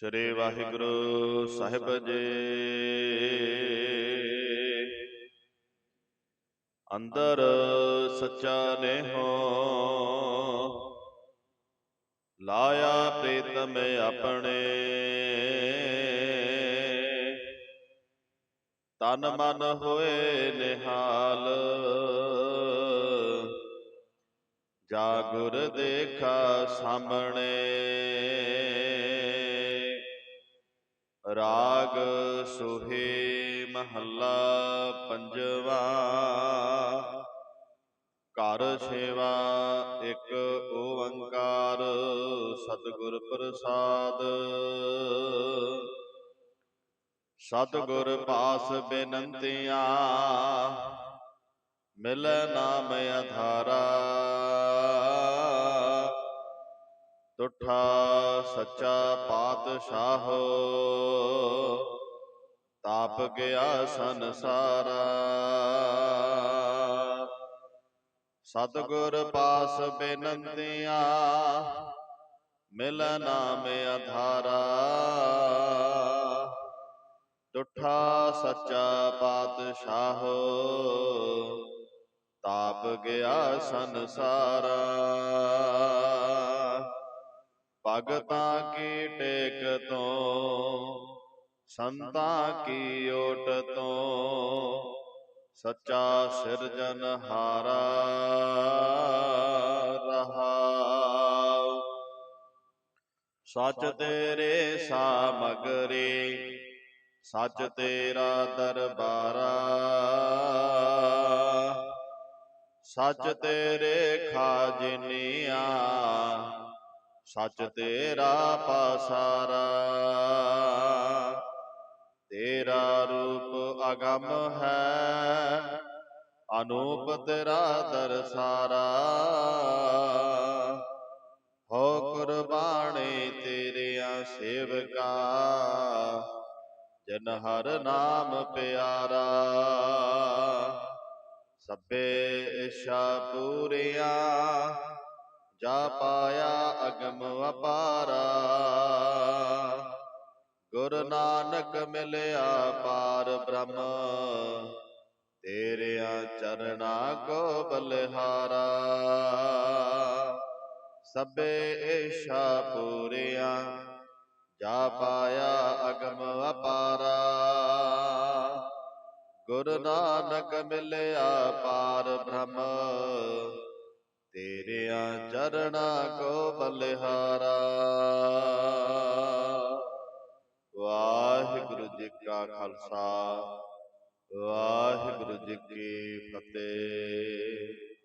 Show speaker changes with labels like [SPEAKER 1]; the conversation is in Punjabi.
[SPEAKER 1] ਸ੍ਰੀ ਵਾਹਿਗੁਰੂ ਸਾਹਿਬ ਜੀ। ਅੰਦਰ ਸੱਚਾ ਨੇਹੋ। ਲਾਇਆ ਪ੍ਰੀਤਮ ਆਪਣੇ। ਤਨ ਮਨ ਹੋਏ ਨਿਹਾਲ। ਜਾ ਗੁਰ ਦੇਖਾ ਸਾਹਮਣੇ। ਰਾਗ ਸੁਹੇ ਮਹੱਲਾ ਪੰਜਵਾ। ਘਰ ਸੇਵਾ ਇੱਕ ਓੰਕਾਰ, ਸਤਿਗੁਰ ਪ੍ਰਸਾਦ। ਸਤਿਗੁਰ ਪਾਸ ਬੇਨੰਤੀਆਂ, ਮਿਲੈ ਨਾਮ ਆਧਾਰਾ ਤੁਠਾ ਸੱਚਾ ਪਾਤਸ਼ਾਹ। ਤਾਪ ਗਿਆ ਸੰਸਾਰਾ। ਸਤਿਗੁਰ ਪਾਸ ਬੇਨੰਤੀਆਂ, ਮਿਲ ਨਾਮ ਆਧਾਰਾ ਤੁਠਾ ਸੱਚਾ ਪਾਤਸ਼ਾਹ, ਤਾਪ ਗਿਆ ਸੰਸਾਰਾ। ਭਗਤਾਂ ਕੀ ਟੇਕ ਤੋਂ ਸੰਤਾਂ ਕੀ ਓਟ ਤੋਂ ਸੱਚਾ ਸਿਰਜਨਹਾਰਾ ਰਹਾਉ ਸੱਚ ਤੇਰੇ ਸਾਮਗਰੀ ਸੱਚ ਤੇਰਾ ਦਰਬਾਰਾ। ਸੱਚ ਤੇਰੇ ਖਾਜਨੀਆਂ ਸੱਚ ਤੇਰਾ ਪਾਸਾਰਾ। ਤੇਰਾ ਰੂਪ ਅਗੰਮ ਹੈ। ਅਨੂਪ ਤੇਰਾ ਦਰਸਾਰਾ। ਹੋ ਕੁਰਬਾਨੀ ਤੇਰਿਆਂ ਸੇਵਕਾ। ਜਨ ਹਰ ਨਾਮ ਪਿਆਰਾ। ਸਭੇ ਇਸ਼ਾ ਪੂਰੀਆਂ। ਜਾ ਪਾਇਆ ਅਪਾਰਾ ਗੁਰ ਨਾਨਕ ਮਿਲਿਆ ਪਾਰ ਬ੍ਰਹਮ। ਤੇਰਿਆਂ ਚਰਣਾ ਕੋ ਬਲਿਹਾਰਾ। ਸਭੇ ਏਸ਼ਾ ਪੂਰੀਆਂ, ਜਾ ਪਾਇਆ ਅਗਮ ਅਪਾਰਾ। ਗੁਰ ਨਾਨਕ ਮਿਲਿਆ ਪਾਰ ਬ੍ਰਹਮ। ਤੇਰਿਆਂ ਚਰਣਾ ਕੋ ਬਲਿਹਾਰਾ ਵਾਹਿਗੁਰੂ ਜੀ ਕਾ ਖਾਲਸਾ ਵਾਹਿਗੁਰੂ ਜੀ ਕੀ ਫਤਿਹ।